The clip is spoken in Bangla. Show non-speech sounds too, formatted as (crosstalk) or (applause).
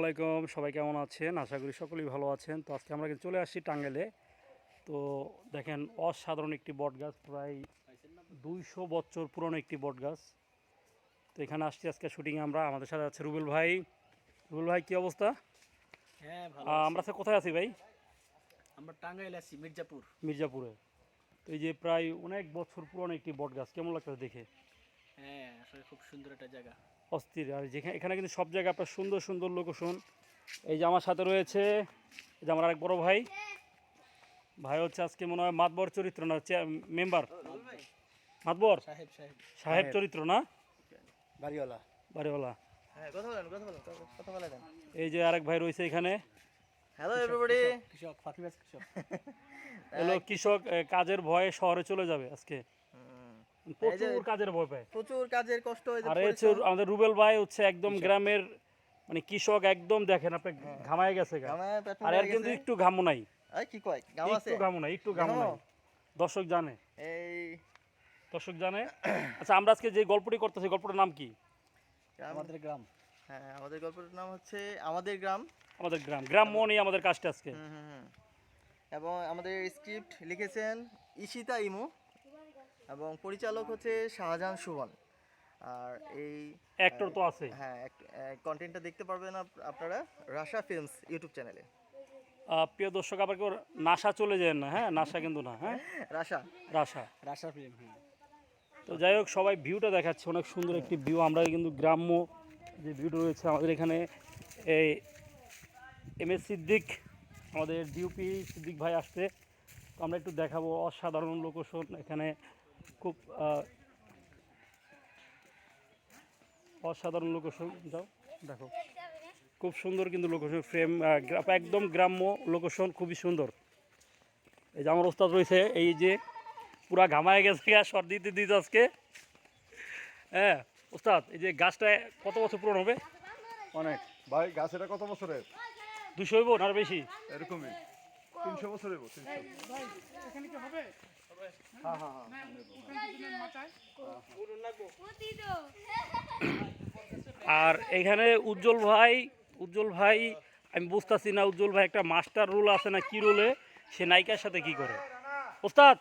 আলাইকুম সবাই কেমন আছেন? আশা করি সকলেই ভালো আছেন। তো আজকে আমরা চলে আসছি টাঙ্গেলে তো দেখেন অসাধারণ একটি বট গাছ প্রায় দুইশো বছর পুরনো একটি বট গাছ তো এখানে আসছি আজকে শুটিং আমরা। আমাদের সাথে আছে রুবেল ভাই। রুবেল ভাই কি অবস্থা? হ্যাঁ আমরা আজকে কোথায় আছি ভাই? আমরা টাঙ্গাইল আছি মির্জাপুর। মির্জাপুরে। তো এই যে প্রায় অনেক বছর পুরনো একটি বট গাছ কেমন লাগছে দেখে? হ্যাঁ আসলে খুব সুন্দর একটা জায়গা। অস্থির। আর যেখানে এখানে কিন্তু সব জায়গায় আপনার সুন্দর সুন্দর লোকেশন এই যে আমার সাথে রয়েছে এই যে আমার আরেক বড় ভাই। ভাই হচ্ছে আজকে মনে হয় মাতবর চরিত্র না মেম্বার মাতবর? সাহেব সাহেব। সাহেব চরিত্র না? বাড়িওয়ালা। বাড়িওয়ালা। হ্যাঁ কথা বলেন কথা বলেন কথা বলে দেন এই যে আরেক ভাই রয়েছে এখানে। হ্যালো এভরিবডি কৃষক ফাঁকিবাজ কৃষক। (laughs) এলো কৃষক কাজের ভয়ে শহরে চলে যাবে আজকে। প্রচুর কাজের ভয় পায়। প্রচুর কাজের কষ্ট হয়েছে আর হচ্ছে আমাদের রুবেল ভাই হচ্ছে একদম গ্রামের মানে কৃষক একদম দেখেন আপনি ঘামায় গেছে আর এর কিন্তু একটু ঘামো নাই। কি কয়? গাম আছে? একটু ঘামো নাই একটু ঘামো নাই। দর্শক জানে। এই দর্শক জানে। আচ্ছা আমরা আজকে যে গল্পটি করতেছি গল্পটার নাম কি? গ্রাম- আমাদের গ্রাম। হ্যাঁ আমাদের গল্পটার নাম হচ্ছে আমাদের গ্রাম। আমাদের গ্রাম। গ্রাম্য নিয়ে আমাদের কাজটা আজকে। এবং আমাদের স্ক্রিপ্ট লিখেছেন ইশিতা ইমু। এবং পরিচালক হচ্ছে শাহজাহান সুমন আর এই অ্যাক্টর তো আছে। হ্যাঁ কন্টেন্টটা দেখতে পারবেন আপনারা রাশা ফিল্মস ইউটিউব চ্যানেলে প্রিয় দর্শক আবার কেউ নাসা চলে যায় না হ্যাঁ? নাসা কিন্তু না হ্যাঁ? রাশা। রাসা রাশা ফিল্ম হ্যাঁ। তো যাই হোক সবাই ভিউটা দেখাচ্ছে অনেক সুন্দর একটি ভিউ আমরা কিন্তু গ্রাম্য যে ভিউটা রয়েছে আমাদের এখানে এই এম এস সিদ্দিক আমাদের ডিউপি সিদ্দিক ভাই আসছে। তো আমরা একটু দেখাবো অসাধারণ লোকেশন এখানে। খুব অসাধারণ লোকেশন যাও দেখো। খুব সুন্দর কিন্তু লোকেশন ফ্রেম একদম গ্রাম্য লোকেশন খুবই সুন্দর। এই যে আমার ওস্তাদ রয়েছে এই যে পুরা ঘামায় গেছে গা শর্ট দিতে দিতে আজকে। হ্যাঁ ওস্তাদ এই যে গাছটা কত বছর পুরনো হবে? অনেক। ভাই গাছ এটা কত বছরের? দুশো হইব না বেশি? এরকমই। তিনশো বছরের তিনশো হ্যাঁ হ্যাঁ হ্যাঁ। আর এখানে উজ্জ্বল ভাই উজ্জ্বল ভাই আমি বুঝতেছি না উজ্জ্বল ভাই একটা মাস্টার রোল আছে না কি রোলে সে নায়িকার সাথে কি করে? ওস্তাদ!